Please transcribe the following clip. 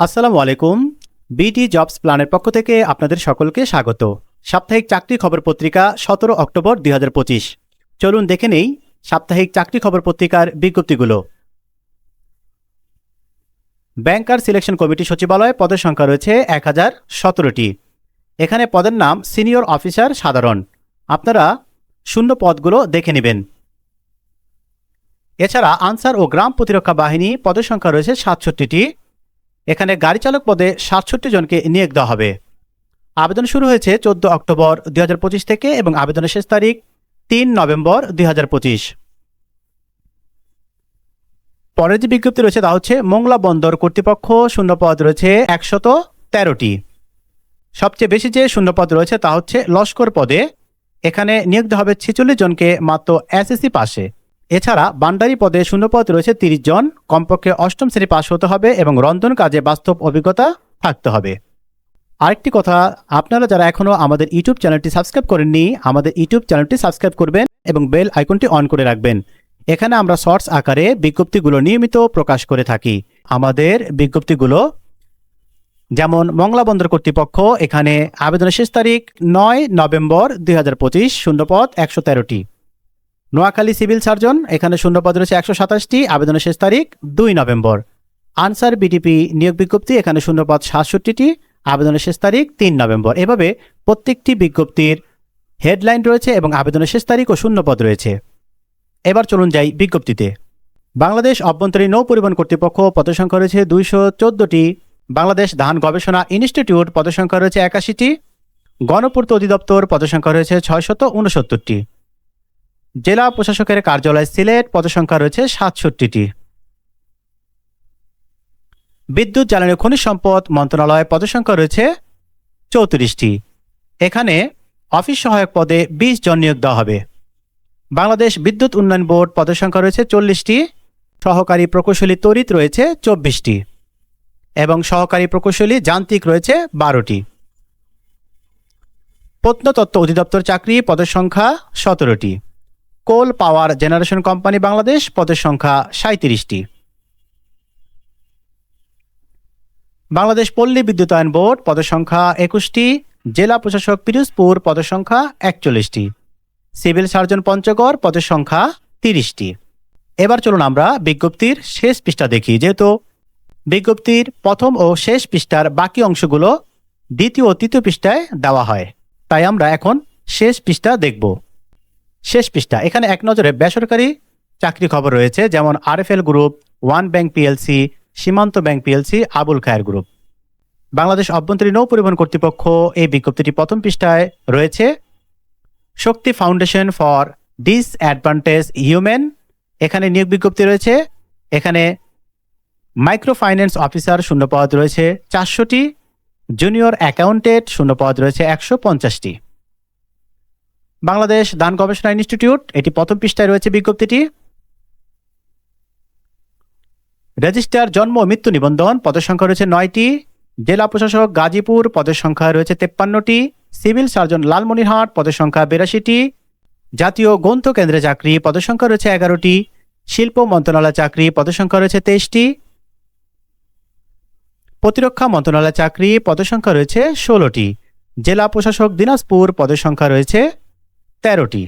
আসসালামু আলাইকুম। বিটি জবস প্ল্যানের পক্ষ থেকে আপনাদের সকলকে স্বাগত। সাপ্তাহিক চাকরি খবর পত্রিকা সতেরো অক্টোবর দুই হাজার পঁচিশ। চলুন দেখে নেই সাপ্তাহিক চাকরি খবর পত্রিকার বিজ্ঞপ্তিগুলো। ব্যাংকার সিলেকশন কমিটি সচিবালয়ে পদের সংখ্যা রয়েছে এক হাজার সতেরোটি। এখানে পদের নাম সিনিয়র অফিসার সাধারণ। আপনারা শূন্য পদগুলো দেখে নেবেন। এছাড়া আনসার ও গ্রাম প্রতিরক্ষা বাহিনী পদের সংখ্যা রয়েছে সাতষট্টিটি। এখানে গাড়ি চালক পদে সাতষট্টি জনকে নিয়োগ দেওয়া হবে। আবেদন শুরু হয়েছে চোদ্দ অক্টোবর দুই হাজার পঁচিশ থেকে এবং আবেদনের শেষ তারিখ তিন নভেম্বর দুই পরের যে বিজ্ঞপ্তি রয়েছে তা হচ্ছে মোংলা বন্দর কর্তৃপক্ষ শূন্যপদ রয়েছে একশত তেরোটি। সবচেয়ে বেশি যে শূন্যপদ রয়েছে তা হচ্ছে লস্কর পদে। এখানে নিয়োগ হবে ছেচল্লিশ জনকে মাত্র এসএসসি পাশে। এছাড়া বান্ডারি পদে শূন্যপদ রয়েছে তিরিশ জন। কমপক্ষে অষ্টম শ্রেণি পাশ হতে হবে এবং রন্ধন কাজে বাস্তব অভিজ্ঞতা থাকতে হবে। আরেকটি কথা, আপনারা যারা এখনও আমাদের ইউটিউব চ্যানেলটি সাবস্ক্রাইব করেননি, আমাদের ইউটিউব চ্যানেলটি সাবস্ক্রাইব করবেন এবং বেল আইকনটি অন করে রাখবেন। এখানে আমরা শর্টস আকারে বিজ্ঞপ্তিগুলো নিয়মিত প্রকাশ করে থাকি। আমাদের বিজ্ঞপ্তিগুলো, যেমন মংলা বন্দর কর্তৃপক্ষ, এখানে আবেদনের শেষ তারিখ নয় নভেম্বর দুই হাজার পঁচিশ, শূন্যপদ একশো তেরোটি। নোয়াখালী সিভিল সার্জন, এখানে শূন্যপদ রয়েছে একশো সাতাশটি, আবেদনের শেষ তারিখ দুই নভেম্বর। আনসার বিডিপি নিয়োগ বিজ্ঞপ্তি, এখানে শূন্যপদ সাতষট্টিটি, আবেদনের শেষ তারিখ তিন নভেম্বর। এভাবে প্রত্যেকটি বিজ্ঞপ্তির হেডলাইন রয়েছে এবং আবেদনের শেষ তারিখ ও শূন্যপদ রয়েছে। এবার চলুন যাই বিজ্ঞপ্তিতে। বাংলাদেশ অভ্যন্তরীণ নৌ পরিবহন কর্তৃপক্ষ পদসংখ্যা রয়েছে দুইশো চোদ্দটি। বাংলাদেশ ধান গবেষণা ইনস্টিটিউট পদসংখ্যা রয়েছে একাশিটি। গণপূর্ত অধিদপ্তর পদসংখ্যা রয়েছে ছয়শত উনসত্তরটি। জেলা প্রশাসকের কার্যালয় সিলেট পদসংখ্যা রয়েছে সাতষট্টিটি। বিদ্যুৎ, জ্বালানি খনিজ সম্পদ মন্ত্রণালয় পদসংখ্যা রয়েছে চৌত্রিশটি। এখানে অফিস সহায়ক পদে বিশ জন নিয়োগ দেওয়া হবে। বাংলাদেশ বিদ্যুৎ উন্নয়ন বোর্ড পদের সংখ্যা রয়েছে চল্লিশটি, সহকারী প্রকৌশলী তড়িৎ রয়েছে চব্বিশটি এবং সহকারী প্রকৌশলী যান্ত্রিক রয়েছে বারোটি। প্রত্নতত্ত্ব অধিদপ্তর চাকরি পদের সংখ্যা সতেরোটি। Coal power generation company Bangladesh পদের সংখ্যা সাঁত্রিশটি বাংলাদেশ পল্লী বিদ্যুতায়ন বোর্ড পদের সংখ্যা একুশটি, জেলা প্রশাসক পিরোজপুর পদের সংখ্যা একচল্লিশটি, সিভিল সার্জন পঞ্চগড় পদের সংখ্যা তিরিশটি। এবার চলুন আমরা বিজ্ঞপ্তির শেষ পৃষ্ঠা দেখি, যেহেতু বিজ্ঞপ্তির প্রথম ও শেষ পৃষ্ঠার বাকি অংশগুলো দ্বিতীয় ও তৃতীয় পৃষ্ঠায় দেওয়া হয়। তাই আমরা এখন শেষ পৃষ্ঠা দেখব। শেষ পৃষ্ঠা। এখানে এক নজরে বেসরকারি চাকরি খবর রয়েছে, যেমন RFL group, one bank PLC, Shimanto bank PLC, Abul Khair group. Bangladesh অভ্যন্তরীণ নৌ পরিবহন কর্তৃপক্ষ এই বিজ্ঞপ্তিটি প্রথম পৃষ্ঠায় রয়েছে। Shakti foundation for disadvantage human, এখানে নিয়োগ বিজ্ঞপ্তি রয়েছে। এখানে মাইক্রো ফাইন্যান্স অফিসার শূন্যপদ রয়েছে চারশোটি, জুনিয়র অ্যাকাউন্টেন্ট শূন্যপদ রয়েছে একশো পঞ্চাশটি। বাংলাদেশ দান গবেষণা ইনস্টিটিউট, এটি প্রথম পৃষ্ঠায় রয়েছে বিজ্ঞপ্তিটি। রেজিস্টার জন্ম মৃত্যু নিবন্ধন, পদের সংখ্যা রয়েছে নয়টি। জেলা প্রশাসক গাজীপুর, পদের সংখ্যা রয়েছে তেপ্পান্নটি। সিভিল সার্জন লালমনিরহাট, পদের সংখ্যা বিরাশিটি। জাতীয় গ্রন্থ কেন্দ্রে চাকরি, পদের সংখ্যা রয়েছে এগারোটি। শিল্প মন্ত্রণালয় চাকরি, পদের সংখ্যা রয়েছে তেইশটি। প্রতিরক্ষা মন্ত্রণালয় চাকরি, পদের সংখ্যা রয়েছে ষোলোটি। জেলা প্রশাসক দিনাজপুর, পদের সংখ্যা রয়েছে তেরোটি।